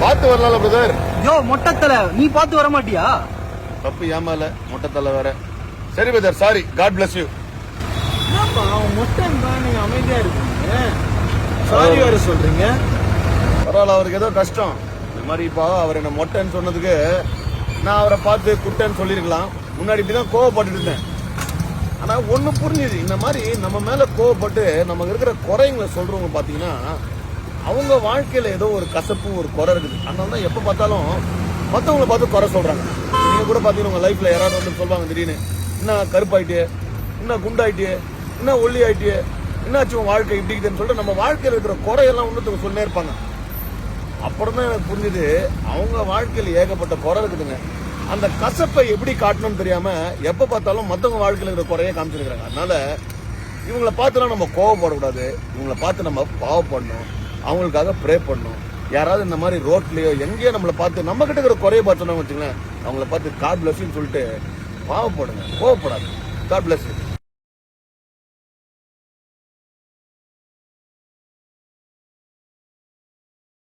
பார்த்து வரலாம்ல பிரதர் யோ மொட்டத்தல நீ பார்த்து வர மாட்டியா தப்பு ஏமால மொட்டை தலை வேற. சரி brother sorry god bless you மொட்டன் தான் நீங்க அமைதியா இருக்கீங்க? சாரி வேற சொல்றீங்க. பரவாயில்ல அவருக்கு ஏதோ கஷ்டம். இந்த மாதிரி இப்போ அவர் என்ன மொட்டைன்னு சொன்னதுக்கு நான் அவரை பார்த்து குட்டைன்னு சொல்லியிருக்கலாம். முன்னாடி இப்படிதான் கோவப்பட்டுட்டு இருந்தேன். ஆனா ஒண்ணு புரிஞ்சுது. இந்த மாதிரி நம்ம மேல கோவப்பட்டு நமக்கு இருக்கிற குறைங்களை சொல்றவங்க பாத்தீங்கன்னா அவங்க வாழ்க்கையில் ஏதோ ஒரு கசப்பு ஒரு குறை இருக்குது. அதனால தான் எப்போ பார்த்தாலும் மற்றவங்களை பார்த்து குறை சொல்கிறாங்க நீங்கள் கூட பார்த்தீங்கன்னா உங்கள் லைஃப்பில் யாராவது வந்து சொல்லுவாங்க திடீர்னு என்ன கருப்பாயிட்டே என்ன குண்டாயிட்டு என்ன ஒல்லி ஆயிட்டு என்னாச்சு உன் வாழ்க்கை இப்படி இருக்குதுன்னு சொல்லிட்டு நம்ம வாழ்க்கையில் இருக்கிற குறையெல்லாம் ஒன்று சொல்லே இருப்பாங்க. அப்புறம் தான் எனக்கு புரிஞ்சுது அவங்க வாழ்க்கையில் ஏகப்பட்ட குறை இருக்குதுங்க. அந்த கசப்பை எப்படி காட்டணும்னு தெரியாமல் எப்போ பார்த்தாலும் மற்றவங்க வாழ்க்கையில் இருக்கிற குறைய காமிச்சிருக்கிறாங்க. அதனால இவங்கள பார்த்துலாம் நம்ம கோவப்படக்கூடாது. இவங்கள பார்த்து நம்ம பாவப்படணும். அவங்களுக்காக ப்ரே பண்ணணும் யாராவது இந்த மாதிரி ரோட்லேயோ எங்கேயோ நம்மளை பார்த்து நம்ம கிட்ட இருக்கிற குறைய பார்த்தோம்னா வச்சுங்களேன் அவங்கள பார்த்து காட் பிளஸ்ன்னு சொல்லிட்டு பாவப்படுங்க. கோவப்படாது காட் பிளஸ்